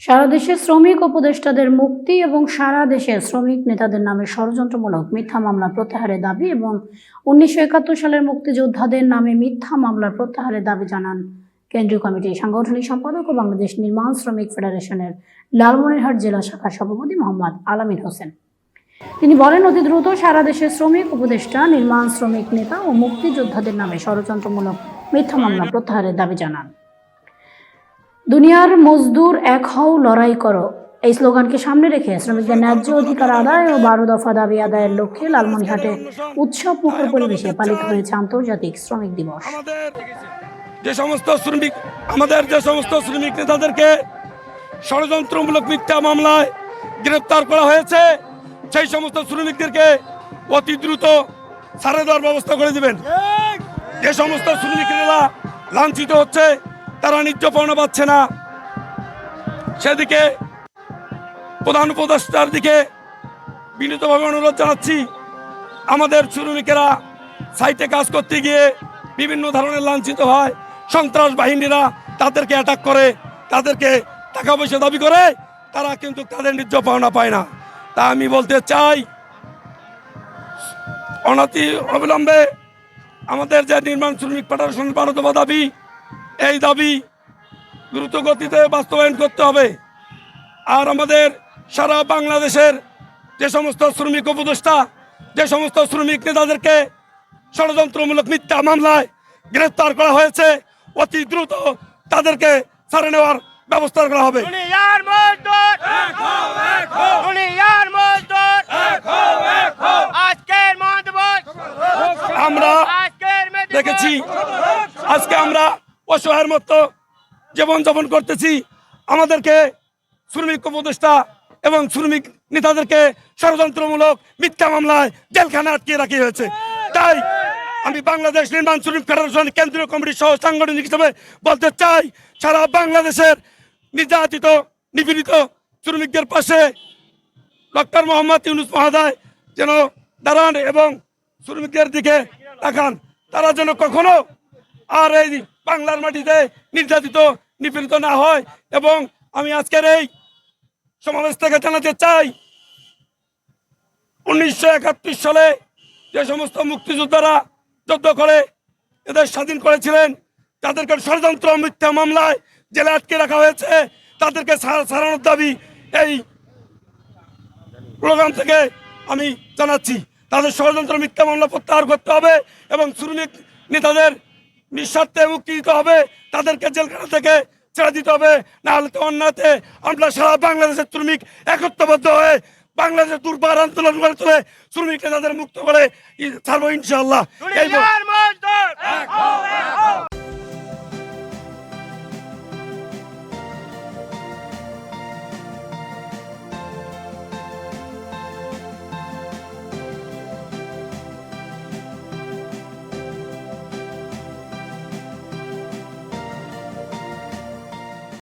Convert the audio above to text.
সারা দেশে শ্রমিক উপদেষ্টাদের মুক্তি এবং সারা দেশে শ্রমিক নেতাদের নামে ষড়যন্ত্রমূলক মিথ্যা মামলা প্রত্যাহারের দাবি এবং উনিশশো একাত্তর সালের মুক্তিযোদ্ধাদের নামে মিথ্যা মামলা প্রত্যাহারের দাবি জানান কেন্দ্রীয় কমিটির সাংগঠনিক সম্পাদক ও বাংলাদেশ নির্মাণ শ্রমিক ফেডারেশনের লালমনিরহাট জেলা শাখার সভাপতি মোহাম্মদ আলামিন হোসেন। তিনি বলেন, অতি দ্রুত সারা দেশে শ্রমিক উপদেষ্টা, নির্মাণ শ্রমিক নেতা ও মুক্তিযোদ্ধাদের নামে ষড়যন্ত্রমূলক মিথ্যা মামলা প্রত্যাহারের দাবি জানান। দুনিয়ার মজদুর এক হও লড়াই করো। এই স্লোগানকে সামনে রেখে শ্রমিকদের ন্যায্য অধিকার আদায় ও বারো দফা দাবি আদায়ের লক্ষ্যে লালমনিরহাটে উৎসব মুখর পরিবেশে পালিত হয়েছে আন্তর্জাতিক শ্রমিক দিবস। যে সমস্ত শ্রমিক, আমাদের যে সমস্ত শ্রমিক নেতাদেরকে ষড়যন্ত্রমূলক মিথ্যা মামলায় গ্রেপ্তার করা হয়েছে, সেই সমস্ত শ্রমিকদেরকে অতি দ্রুত ছাড়ে দেওয়ার ব্যবস্থা করে দিবেন। যে সমস্ত শ্রমিকেরা লাঞ্ছিত হচ্ছে তারা পাওনা পাচ্ছে না। সেদিকে প্রধান উপদেষ্টার দিকে বিনীতভাবে অনুরোধ জানাচ্ছি। আমাদের শ্রমিকেরা সাইটে কাজ করতে গিয়ে বিভিন্ন ধরনের লাঞ্ছিত হয়। সন্ত্রাস বাহিনীরা তাদেরকে অ্যাটাক করে, তাদেরকে টাকা পয়সা দাবি করে, তারা কিন্তু তাদের ন্যায্য পাওনা পায় না। তা আমি বলতে চাই, অনতি অবিলম্বে আমাদের যে নির্মাণ শ্রমিক ফেডারেশন বারোতবা দাবি এই দাবি দ্রুত গতিতে বাস্তবায়ন করতে হবে। আর আমাদের সারা বাংলাদেশের যে সমস্ত শ্রমিক উপদেষ্টা যে সমস্ত শ্রমিক নেতাদেরকে ষড়যন্ত্রমূলক মিথ্যা মামলায় গ্রেফতার করা হয়েছে অতি দ্রুত তাদেরকে ছাড়ে নেওয়ার ব্যবস্থা করা হবে। আমরা দেখেছি আজকে আমরা অসহায়ের মতো জীবনযাপন করতেছি। আমাদেরকে শ্রমিক উপদেষ্টা এবং শ্রমিক নেতাদেরকে ষড়যন্ত্রমূলক মিথ্যা মামলায় জেলখানে আটকে রাখি হয়েছে। তাই আমি বাংলাদেশ নির্মাণ শ্রমিক ফেডারেশন কেন্দ্রীয় কমিটির সহ সাংগঠনিক হিসেবে বলতে চাই, সারা বাংলাদেশের নির্যাতিত, নিপীড়িত শ্রমিকদের পাশে ডক্টর মোহাম্মদ ইউনুস মহাদয় যেন দাঁড়ান এবং শ্রমিকদের দিকে তাকান। তারা যেন কখনো আর এই বাংলার মাটিতে নির্যাতিত, নিপীড়িত না হয় এবং আমি আজকের এই সমাবেশ থেকে জানাতে চাই, উনিশশো একাত্তর সালে যে সমস্ত মুক্তিযোদ্ধারা যুদ্ধ করে এদের স্বাধীন করেছিলেন, তাদেরকে ষড়যন্ত্র মিথ্যা মামলায় জেলে আটকে রাখা হয়েছে। তাদেরকে ছাড়ানোর দাবি এই প্রোগ্রাম থেকে আমি জানাচ্ছি। তাদের ষড়যন্ত্র মিথ্যা মামলা প্রত্যাহার করতে হবে এবং শ্রমিক নেতাদের নিঃস্বার্থে মুক্তি দিতে হবে তাদেরকে জেলখানা থেকে ছেড়ে দিতে হবে না হলে তো অন্যতে আমরা সারা বাংলাদেশের শ্রমিক একত্রবদ্ধ হয়ে বাংলাদেশের দুর্বার আন্দোলন করে তুলে শ্রমিক নেতাদের মুক্ত করে ছাড়বো ইনশাল্লাহ